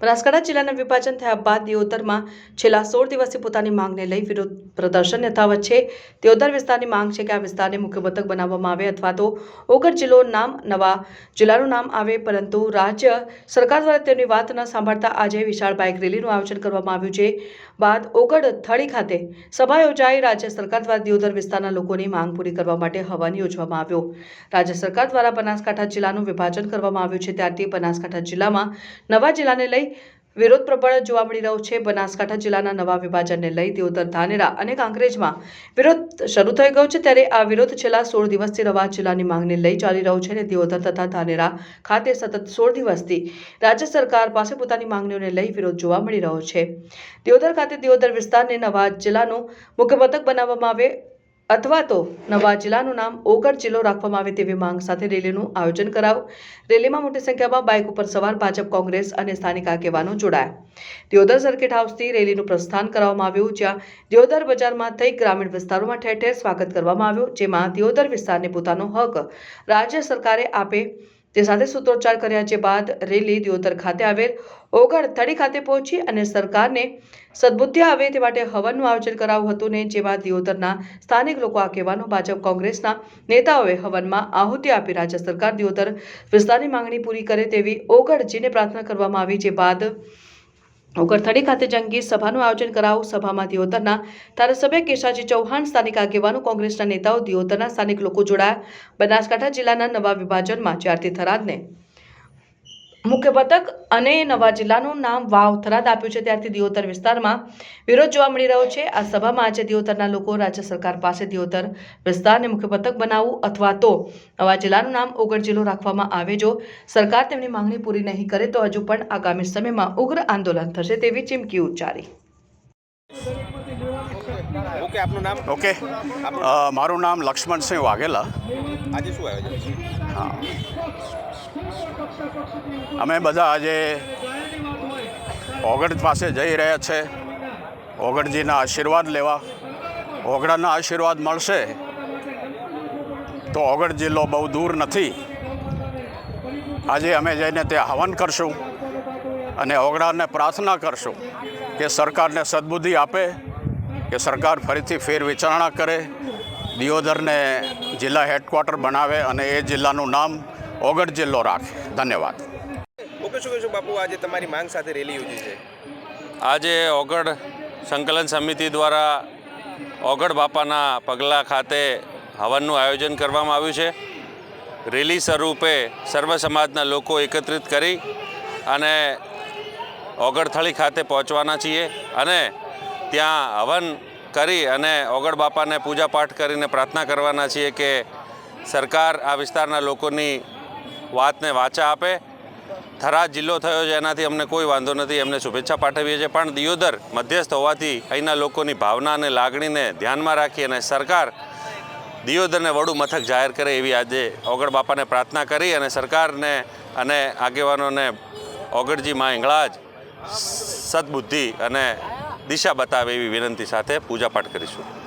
બનાસકાંઠા જિલ્લાના વિભાજન થયા બાદ દિયોદરમાં છેલ્લા સોળ દિવસથી પોતાની માંગને લઈ વિરોધ પ્રદર્શન યથાવત છે. દિયોદર વિસ્તારની માંગ છે કે આ વિસ્તારને મુખ્ય મથક બનાવવામાં આવે અથવા તો ઓગર જિલ્લો નામ નવા જિલ્લાનું નામ આવે, પરંતુ રાજ્ય સરકાર દ્વારા તેમની વાત ન સાંભળતા આજે વિશાળ બાઇક રેલીનું આયોજન કરવામાં આવ્યું છે. બાદ ઓગડ થળી ખાતે સભા યોજાઈ. રાજ્ય સરકાર દ્વારા દિયોદર વિસ્તારના લોકોની માંગ પૂરી કરવા માટે હવન યોજવામાં આવ્યો. રાજ્ય સરકાર દ્વારા બનાસકાંઠા જિલ્લાનું વિભાજન કરવામાં આવ્યું છે. ત્યારથી બનાસકાંઠા જિલ્લામાં નવા જિલ્લાને લઈ વિરોધ પ્રબળ જોવા મળી રહ્યો છે. બનાસકાંઠા જિલ્લાના નવા વિભાજનને લઈ દિયોદર ધાનેરા અને કાંકરેજમાં વિરોધ શરૂ થઈ ગયો છે. ત્યારે આ વિરોધ છેલ્લા સોળ દિવસથી રવા જિલ્લાની માંગને લઈ ચાલી રહ્યો છે અને દિયોદર તથા ધાનેરા ખાતે સતત સોળ દિવસથી રાજ્ય સરકાર પાસે પોતાની માંગણીઓને લઈ વિરોધ જોવા મળી રહ્યો છે. દિયોદર ખાતે દિયોદર વિસ્તારને નવા જિલ્લાનું મુખ્ય મથક બનાવવામાં આવે અથવા તો નવા જિલ્લાનું નામ ઓગળ જિલ્લો રાખવામાં આવે તેવી માંગ સાથે રેલીનું આયોજન કરાવ. રેલીમાં મોટી સંખ્યામાં બાઇક ઉપર સવાર ભાજપ, કોંગ્રેસ અને સ્થાનિક આગેવાનો જોડાયા. દિયોદર સર્કિટ હાઉસથી રેલીનું પ્રસ્થાન કરવામાં આવ્યું, જ્યાં દિયોદર બજારમાં થઈ ગ્રામીણ વિસ્તારોમાં ઠેર ઠેર સ્વાગત કરવામાં આવ્યું, જેમાં દિયોદર વિસ્તારને પોતાનો હક રાજ્ય સરકારે આપે તે સાથે સૂત્રોચ્ચાર કર્યા જે બાદ રેલી દિયોદર ખાતે આવેલ ઓગળ થડી ખાતે પહોંચી અને સરકારને સદબુદ્ધિ આવે તે માટે હવનનું આયોજન કરાવ્યું હતું ને જેમાં દિયોદરના સ્થાનિક લોકો આગેવાનો, ભાજપ કોંગ્રેસના નેતાઓએ હવનમાં આહુતિ આપી રાજ્ય સરકાર દિયોદર વિસ્તારની માંગણી પૂરી કરે તેવી ઓગળજીને પ્રાર્થના કરવામાં આવી. જે બાદ ઓગળથડી ખાતે જંગી સભાનું આયોજન કરાવ સભામાં દિયોદરના ધારાસભ્ય કેશાજી ચૌહાણ, સ્થાનિક આગેવાનો, કોંગ્રેસના નેતાઓ, દિયોદરના સ્થાનિક લોકો જોડાયા. બનાસકાંઠા જિલ્લાના નવા વિભાજનમાં જ્યારથી થરાદને મુખ્ય પથક અને નવા જિલ્લાનું નામ વાવ થરાદ આપ્યું છે. ત્યારથી દિયોદર વિસ્તારમાં વિરોધ જોવા મળી રહ્યો છે. આ સભામાં આજે દિયોદરના લોકો રાજ્ય સરકાર પાસે દિયોદર વિસ્તારને મુખ્ય પથક બનાવવું અથવા તો નવા જિલ્લાનું નામ ઓગળ જિલ્લો રાખવામાં આવે જો સરકાર તેમની માંગણી પૂરી નહીં કરે તો હજુ પણ આગામી સમયમાં ઉગ્ર આંદોલન થશે તેવી ચીમકી ઉચ્ચારી. ઓકે આપનું નામ? ઓકે. મારું નામ લક્ષ્મણસિંહ વાઘેલા. આજે શું આયોજન છે? હા. અમે બધા આજે ઓગણ પાસે જઈ રહ્યા છે. ઓગણજીના આશીર્વાદ લેવા. ઓગણાના આશીર્વાદ મળશે તો ઓગણ જિલ્લો બહુ દૂર નથી. આજે અમે જઈને તે હવન કરશું અને ઓગળાને પ્રાર્થના કરશું કે સરકારને સદબુદ્ધિ આપે, કે સરકાર ફરીથી ફેર વિચારણા કરે, દિયોદરને જિલ્લા હેડક્વાર્ટર બનાવે અને એ જિલ્લાનું નામ ઓગળ જિલ્લો રાખે. ધન્યવાદ. ઓકે શું કહેશો બાપુ? આજે તમારી માંગ સાથે રેલી યોજી છે. આજે ઓગળ સંકલન સમિતિ દ્વારા ઓગળ બાપાના પગલા ખાતે હવનનું આયોજન કરવામાં આવ્યું છે. રેલી સ્વરૂપે સર્વ સમાજના લોકો એકત્રિત કરી અને ઓગળથળી ખાતે પહોંચવાના છીએ અને ત્યાં હવન કરી અને ઓગળ બાપાને પૂજાપાઠ કરીને પ્રાર્થના કરવાના છીએ કે સરકાર આ વિસ્તારના લોકોની વાતને વાચા આપે. થરાદ જિલ્લો થયો છે, એનાથી અમને કોઈ વાંધો નથી, એમને શુભેચ્છા પાઠવીએ છીએ. પણ દિયોદર મધ્યસ્થ હોવાથી અહીંના લોકોની ભાવના અને લાગણીને ધ્યાનમાં રાખી અને સરકાર દિયોદરને વડું મથક જાહેર કરે એવી આજે ઓગળ બાપાને પ્રાર્થના કરી અને સરકારને અને આગેવાનોને ઓગળજી માં ઇંગળાજ સદબુદ્ધિ અને દિશા બતાવે એવી વિનંતી સાથે પૂજાપાઠ કરીશું.